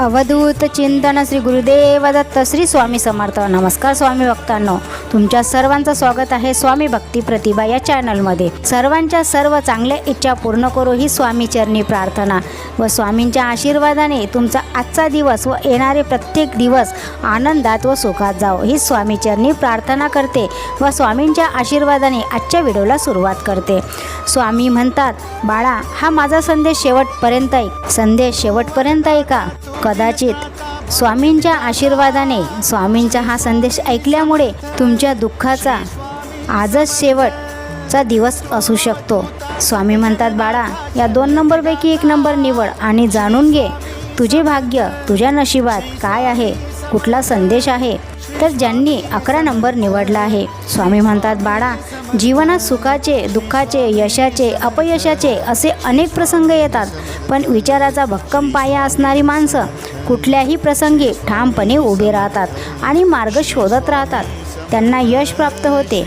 अवधूत चिंतन श्री गुरुदेव दत्त श्री स्वामी समर्थ. नमस्कार स्वामी भक्तांनो. तुमच्या सर्वांचं स्वागत आहे स्वामी भक्ती प्रतिभा या चॅनलमध्ये. सर्वांच्या सर्व चांगल्या इच्छा पूर्ण करू ही स्वामी चरणी प्रार्थना व स्वामींच्या आशीर्वादाने तुमचा आजचा दिवस व येणारे प्रत्येक दिवस आनंदात व सुखात जाओ ही स्वामी चरणी प्रार्थना करते व स्वामींच्या आशीर्वादाने आजच्या व्हिडिओला सुरुवात करते. स्वामी म्हणतात बाळा हा माझा संदेश शेवटपर्यंत ऐक संदेश शेवटपर्यंत ऐका कदाचित स्वामींच्या आशीर्वादाने स्वामींचा हा संदेश ऐकल्यामुळे तुमच्या दुःखाचा आजच शेवटचा दिवस असू शकतो. स्वामी म्हणतात बाळा या दोन नंबरपैकी एक नंबर निवड आणि जाणून घे तुझे भाग्य तुझ्या नशिबात काय आहे कुठला संदेश आहे? तर ज्यांनी अकरा नंबर निवडला आहे स्वामी म्हणतात बाळा जीवनात सुखाचे दुःखाचे यशाचे अपयशाचे असे अनेक प्रसंग येतात. पण विचाराचा भक्कम पाया असणारी माणसं कुठल्याही प्रसंगी ठामपणे उभे राहतात आणि मार्ग शोधत राहतात. त्यांना यश प्राप्त होते.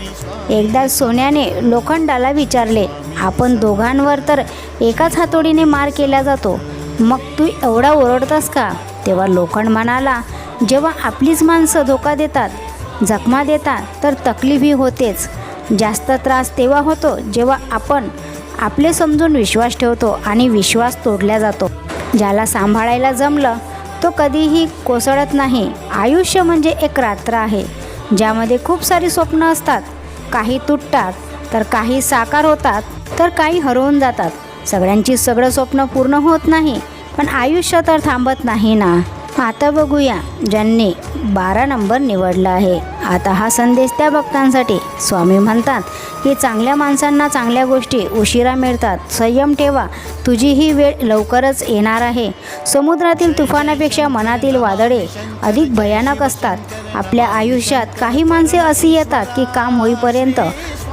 एकदा सोन्याने लोखंडाला विचारले आपण दोघांवर तर एकाच हातोडीने मार केला जातो. मग तू एवढा ओरडतास का? तेव्हा लोखंड म्हणाला जेव्हा आपलीच माणसं धोका देतात जखमा देतात तर तकलीफही होतेच. जास्त त्रास तेव्हा होतो जेव्हा आपण आपले समजून विश्वास ठेवतो आणि विश्वास तोडला जातो. ज्याला सांभाळायला जमलं तो कधीही कोसळत नाही. आयुष्य म्हणजे एक रात्र आहे ज्यामध्ये खूप सारी स्वप्न असतात. काही तुटतात तर काही साकार होतात तर काही हरवून जातात. सगळ्यांची सगळं स्वप्न पूर्ण होत नाही पण आयुष्य तर थांबत नाही ना. आता बघूया ज्यांनी बारा नंबर निवडला आहे. आता हा संदेश त्या भक्तांसाठी. स्वामी म्हणतात की चांगल्या माणसांना चांगल्या गोष्टी उशिरा मिळतात. संयम ठेवा. तुझी ही वेळ लवकरच येणार आहे. समुद्रातील तुफानापेक्षा मनातील वादळे अधिक भयानक असतात. आपल्या आयुष्यात काही माणसे अशी येतात की काम होईपर्यंत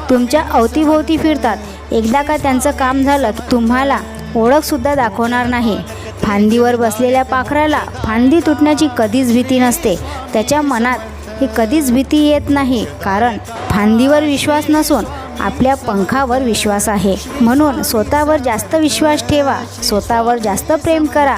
तुमच्या अवतीभोवती फिरतात. एकदा का त्यांचं काम झालं की तुम्हाला ओळखसुद्धा दाखवणार नाही. फांदीवर बसलेल्या पाखराला फांदी तुटण्याची कधीच भीती नसते. त्याच्या मनात ही कधीच भीती येत नाही कारण फांदीवर विश्वास नसून आपल्या पंखावर विश्वास आहे. म्हणून स्वतःवर जास्त विश्वास ठेवा स्वतःवर जास्त प्रेम करा.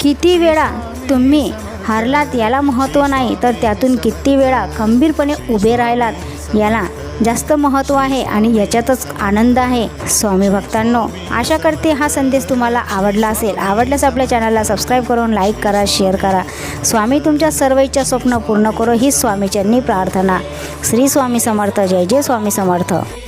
किती वेळा तुम्ही हारलात याला महत्त्व नाही तर त्यातून किती वेळा खंबीरपणे उभे राहिलात याला जास्त महत्त्व आहे आणि याच्यातच आनंद आहे. स्वामी भक्तांनो आशा करते हा संदेश तुम्हाला आवडला असेल. आवडल्यास आपल्या चॅनलला सबस्क्राईब करून लाईक करा शेअर करा. स्वामी तुमच्या सर्व इच्छा स्वप्न पूर्ण करो ही स्वामीचरणी प्रार्थना. श्री स्वामी समर्थ जय जय स्वामी समर्थ.